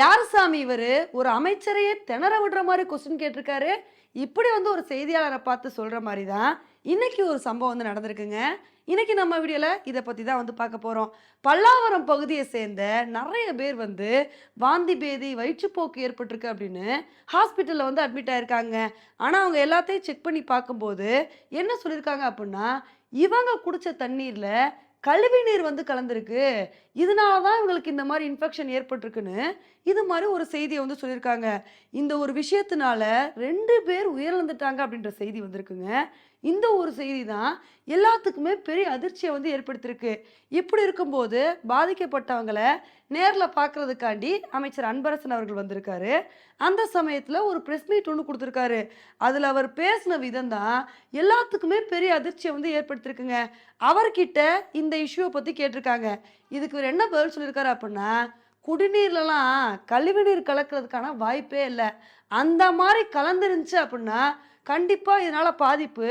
யார் சாமி இவர்? ஒரு அமைச்சரையே திணற விடுற மாதிரி கொஸ்டின் கேட்டிருக்காரு. இப்படி வந்து ஒரு செய்தியாளரை பார்த்து சொல்கிற மாதிரி தான் இன்னைக்கு ஒரு சம்பவம் வந்து நடந்திருக்குங்க. இன்னைக்கு நம்ம வீடியோவில் இதை பற்றி தான் வந்து பார்க்க போகிறோம் பல்லாவரம் பகுதியை சேர்ந்த நிறைய பேர் வந்து வாந்தி பேதி வயிற்றுப்போக்கு ஏற்பட்டிருக்கு அப்படின்னு ஹாஸ்பிட்டலில் வந்து அட்மிட் ஆயிருக்காங்க. ஆனால் அவங்க எல்லாத்தையும் செக் பண்ணி பார்க்கும்போது என்ன சொல்லியிருக்காங்க அப்படின்னா இவங்க குடித்த தண்ணீரில் கழிவு நீர் வந்து கலந்துருக்கு. இதனால தான் இவங்களுக்கு இந்த மாதிரி இன்ஃபெக்ஷன் ஏற்பட்டிருக்குன்னு இது மாதிரி ஒரு செய்தியை வந்து சொல்லியிருக்காங்க. இந்த ஒரு விஷயத்தினால ரெண்டு பேர் உயிரிழந்துட்டாங்க அப்படின்ற செய்தி வந்திருக்குங்க. இந்த ஒரு செய்தி தான் எல்லாத்துக்குமே பெரிய அதிர்ச்சியை வந்து ஏற்படுத்தியிருக்கு. இப்படி இருக்கும்போது பாதிக்கப்பட்டவங்களை நேரில் பார்க்கறதுக்காண்டி அமைச்சர் அன்பரசன் அவர்கள் வந்திருக்காரு. அந்த சமயத்தில் ஒரு ப்ரெஸ் மீட் ஒன்று கொடுத்துருக்காரு. அதில் அவர் பேசின விதம் தான் எல்லாத்துக்குமே பெரிய அதிர்ச்சியை வந்து ஏற்படுத்தியிருக்குங்க. அவர்கிட்ட இந்த இஷ்யூவை பற்றி கேட்டிருக்காங்க. இதுக்கு இவர் என்ன பதில் சொல்லியிருக்காரு அப்படின்னா குடிநீர்லலாம் கழிவுநீர் கலக்கிறதுக்கான வாய்ப்பே இல்லை. அந்த மாதிரி கலந்துருந்துச்சு அப்படின்னா கண்டிப்பாக இதனால் பாதிப்பு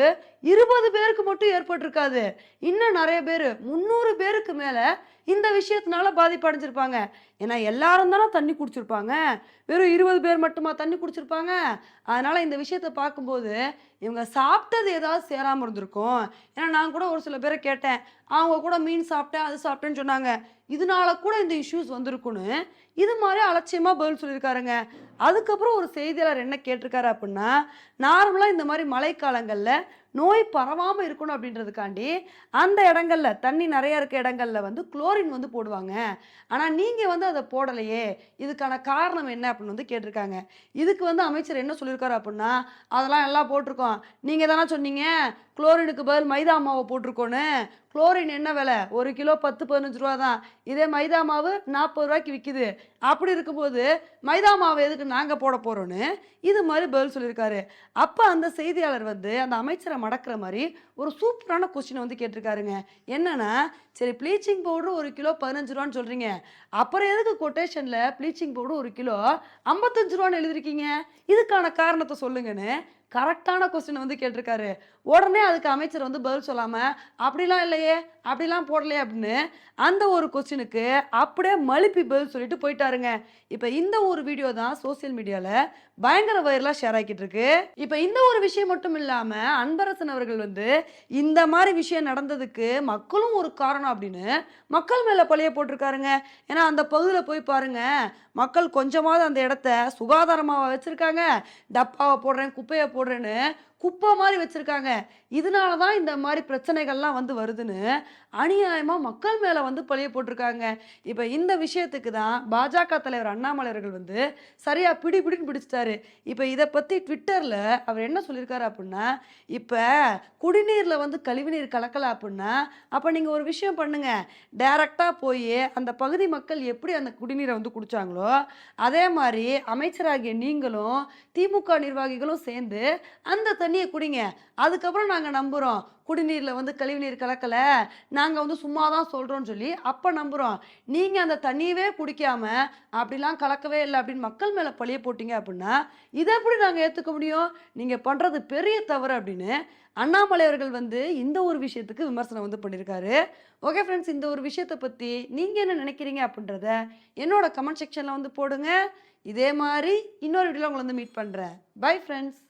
இருபது பேருக்கு மட்டும் ஏற்பட்டிருக்காது. இன்னும் நிறைய பேர் முந்நூறு பேருக்கு மேலே இந்த விஷயத்தினால பாதிப்பு அடைஞ்சிருப்பாங்க. ஏன்னா எல்லாரும் தானே தண்ணி குடிச்சிருப்பாங்க. வெறும் இருபது பேர் மட்டுமா தண்ணி குடிச்சிருப்பாங்க? அதனால் இந்த விஷயத்தை பார்க்கும்போது இவங்க சாப்பிட்டது ஏதாவது சேராமல் இருந்திருக்கும். ஏன்னா நான் கூட ஒரு சில பேரை கேட்டேன். அவங்க கூட மீன் சாப்பிட்டேன் அது சாப்பிட்டேன்னு சொன்னாங்க. இதனால கூட இந்த இஷ்யூஸ் வந்திருக்குன்னு இது மாதிரி அலட்சியமாக பதில் சொல்லியிருக்காருங்க. அதுக்கப்புறம் ஒரு செய்தி செய்தியாளர் என்ன கேட்டிருக்காரு அப்படின்னா நார்மலாக இந்த மாதிரி மழைக்காலங்களில் நோய் பரவாமல் இருக்கணும் அப்படின்றதுக்காண்டி அந்த இடங்கள்ல தண்ணி நிறைய இருக்க இடங்கள்ல வந்து குளோரின் வந்து போடுவாங்க. ஆனால் நீங்கள் வந்து அதை போடலையே இதுக்கான காரணம் என்ன அப்படின்னு வந்து கேட்டிருக்காங்க. இதுக்கு வந்து அமைச்சர் என்ன சொல்லியிருக்காரு அப்படின்னா அதெல்லாம் எல்லாம் போட்டிருக்கோம். நீங்கள் தானே சொன்னீங்க குளோரினுக்கு பதில் மைதா மாவை போட்டிருக்கோன்னு. குளோரின் என்ன விலை? ஒரு கிலோ பத்து பதினஞ்சு ரூபா தான். இதே மைதா மாவு நாற்பது ரூபாய்க்கு விற்கிது அப்படி இருக்கும்போது மைதா மாவு எதுக்கு நாங்கள் போட போகிறோன்னு இது மாதிரி பதில் சொல்லியிருக்காரு. அப்போ அந்த செய்தியாளர் வந்து அந்த அமைச்சரை மடக்கிற மாதிரி ஒரு சூப்பரான கொஸ்டினை வந்து கேட்டிருக்காருங்க. என்னன்னா சரி ப்ளீச்சிங் பவுடர் ஒரு கிலோ பதினஞ்சு ரூபான்னு சொல்கிறீங்க அப்புறம் எதுக்கு கொட்டேஷனில் ப்ளீச்சிங் பவுடர் ஒரு கிலோ ஐம்பத்தஞ்சு ரூபான்னு எழுதிருக்கீங்க இதுக்கான காரணத்தை சொல்லுங்கன்னு கரெக்டான கொஸ்டின் வந்து கேட்டிருக்காரு. உடனே அதுக்கு அமைச்சர் வந்து பதில் சொல்லாமல் அப்படிலாம் இல்லையே அப்படிலாம் போடலையே அப்படின்னு அந்த ஒரு கொஸ்டினுக்கு அப்படியே மழுப்பி பதில் சொல்லிட்டு போயிட்டாருங்க. இப்போ இந்த ஒரு வீடியோ தான் சோசியல் மீடியாவில் பயங்கர வைரலாக ஷேர் ஆகிட்டு இருக்கு. இப்போ இந்த ஒரு விஷயம் மட்டும் இல்லாமல் அன்பரசன் அவர்கள் வந்து இந்த மாதிரி விஷயம் நடந்ததுக்கு மக்களும் ஒரு காரணம் அப்படின்னு மக்கள் மேலே பழைய போட்டிருக்காருங்க. ஏன்னா அந்த பகுதியில் போய் பாருங்க மக்கள் கொஞ்சமாவது அந்த இடத்த சுகாதாரமாக வச்சுருக்காங்க. டப்பாவை போடுறேன் குப்பையை போடுறேன்னு குப்பை மாதிரி வச்சுருக்காங்க. இதனால தான் இந்த மாதிரி பிரச்சனைகள்லாம் வந்து வருதுன்னு அநியாயமாக மக்கள் மேலே வந்து பழைய போட்டிருக்காங்க. இப்போ இந்த விஷயத்துக்கு தான் பாஜக தலைவர் அண்ணாமலை அவர்கள் வந்து சரியாக பிடி பிடின்னு பிடிச்சிட்டாரு. இப்போ இதை பற்றி ட்விட்டரில் அவர் என்ன சொல்லியிருக்காரு அப்படின்னா இப்போ குடிநீரில் வந்து கழிவுநீர் கலக்கலை அப்படின்னா அப்போ நீங்கள் ஒரு விஷயம் பண்ணுங்கள் டைரெக்டாக போய் அந்த பகுதி மக்கள் எப்படி அந்த குடிநீரை வந்து குடித்தாங்களோ அதே மாதிரி அமைச்சராகிய நீங்களும் திமுக நிர்வாகிகளும் சேர்ந்து அந்த தண்ணி தண்ணியை குடிங்க. அதுக்கப்புறம் நாங்கள் நம்புகிறோம் குடிநீரில் வந்து கழிவுநீர் கலக்கலை. நாங்கள் வந்து சும்மா தான் சொல்கிறோன்னு சொல்லி அப்போ நம்புகிறோம் நீங்கள் அந்த தண்ணியவே குடிக்காம அப்படிலாம் கலக்கவே இல்லை அப்படின்னு மக்கள் மேலே பழிய போட்டிங்க அப்படின்னா இதை எப்படி நாங்கள் ஏற்றுக்க முடியும்? நீங்கள் பண்ணுறது பெரிய தவறு அப்படின்னு அண்ணாமலை அவர்கள் வந்து இந்த ஒரு விஷயத்துக்கு விமர்சனம் வந்து பண்ணியிருக்காரு ஓகே ஃப்ரெண்ட்ஸ் இந்த ஒரு விஷயத்தை பற்றி நீங்கள் என்ன நினைக்கிறீங்க அப்படின்றத என்னோட கமெண்ட் செக்ஷனில் வந்து போடுங்க. இதே மாதிரி இன்னொரு வீடியோவில் உங்களை வந்து மீட் பண்ணுறேன் பை ஃப்ரெண்ட்ஸ்